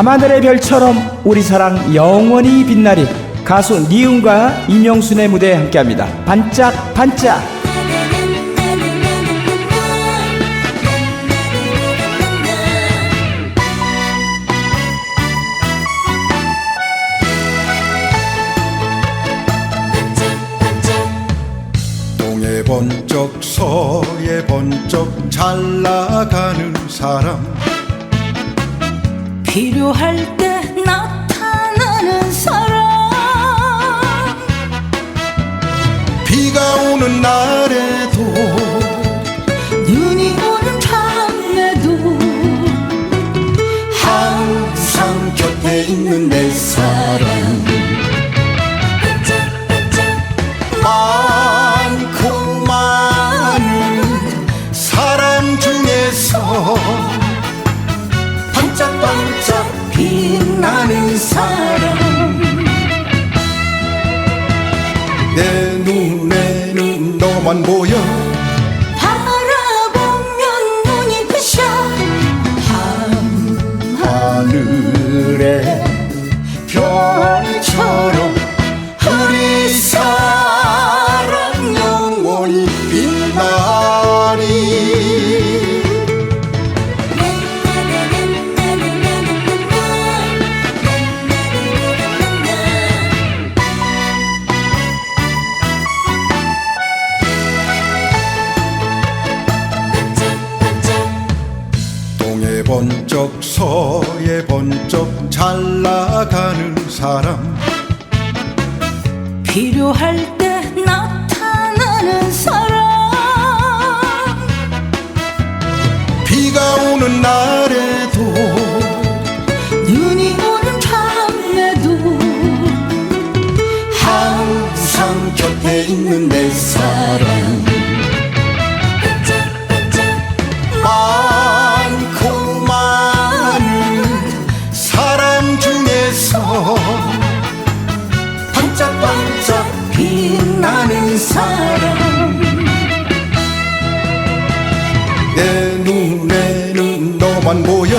밤하늘의 별처럼 우리 사랑 영원히 빛나리 가수 니은과 이명순의 무대에 함께합니다. 반짝 반짝. 동해 번쩍 서해 번쩍 잘 나가는 사람 필요할 때 나타나는 사람. 비가 오는 날에도 눈이 오는 밤에도 항상 곁에 있는 내 사랑. 많고 내 눈에는 너만 보여 바라보면 눈이 부셔 하늘에 별처럼 번쩍 서해 번쩍 잘 나가는 사람. 필요할 때 나타나는 사람. 비가 오는 날에도 눈이 오는 밤에도 항상 곁에 있는 내 사랑 사람 내 눈에는 너만 보여.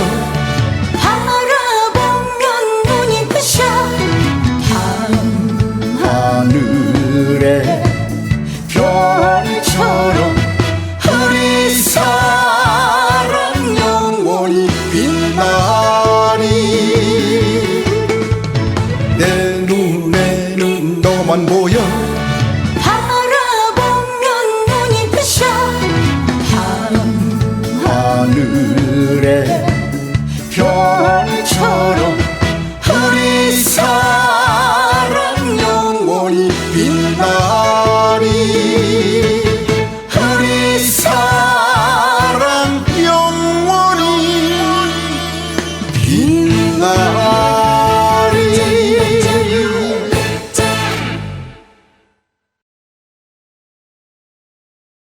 바라보면 눈이 부셔. 하늘에 별처럼 우리 사랑 영원히 빛나리